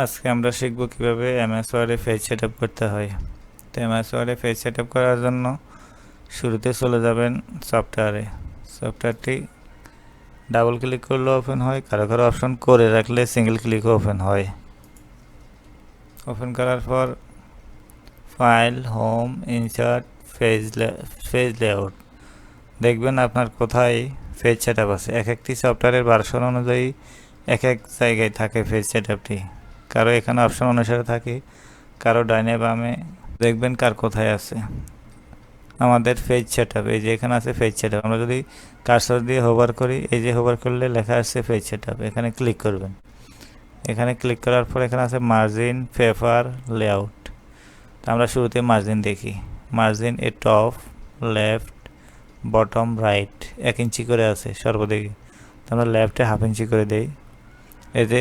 আজকে আমরা শিখব কীভাবে এমএস ওয়ার্ডে পেজ সেট আপ করতে হয়। তো এমএস ওয়ার্ডে পেজ সেট করার জন্য শুরুতে চলে যাবেন সফটওয়্যারে সফটওয়্যারটি ডাবল ক্লিক করলে ওপেন হয়, কারও কারও অপশন করে রাখলে সিঙ্গেল ক্লিক ওপেন হয়। ওপেন করার পর file home insert page page layout দেখবেন আপনার কোথায় ফেজ সেট আপ আছে। এক একটি সফটওয়্যারের ভার্সন অনুযায়ী এক এক জায়গায় থাকে ফেজ সেট আপটি কারও এখানে অপশন অনুসারে থাকে, কারও ডাইনে বামে। দেখবেন কার কোথায় আছে। আমাদের ফেজ সেট আপ এই যে এখানে আছে পেজ সেট আমরা যদি কারসর দিয়ে হোভার করি, এই যে হোভার করলে লেখা আসছে ফেজ সেট এখানে ক্লিক করবেন। এখানে ক্লিক করার পর এখানে আছে মার্জিন পেপার লেআউট তো আমরা শুরুতে মার্জিন দেখি। মার্জিন এ টপ লেফট বটম রাইট এক ইঞ্চি করে আছে সর্বদিকে। তো আমরা লেফটে হাফ ইঞ্চি করে দেই। এতে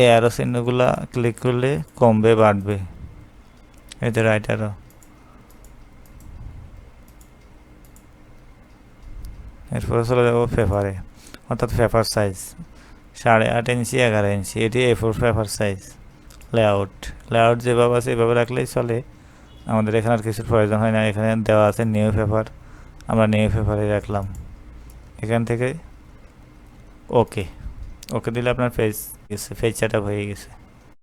এই আরও চিহ্নগুলা ক্লিক করলে কমবে, বাড়বে। এতে রাইট আরও এরপরে চলে যাব পেপারে অর্থাৎ পেপার সাইজ সাড়ে আট ইঞ্চি, এগারো ইঞ্চি, এটি A four paper size layout layout যেভাবে আছে, এভাবে রাখলেই চলে। আমাদের এখানে আর কিছুর প্রয়োজন হয় না, এখানে দেওয়া আছে নিউ পেপার আমরা নিউ পেপারে রাখলাম। এখান থেকে ওকে ওকে দিলে আপনার পেজ গেছে পেজ সেট হয়ে গেছে।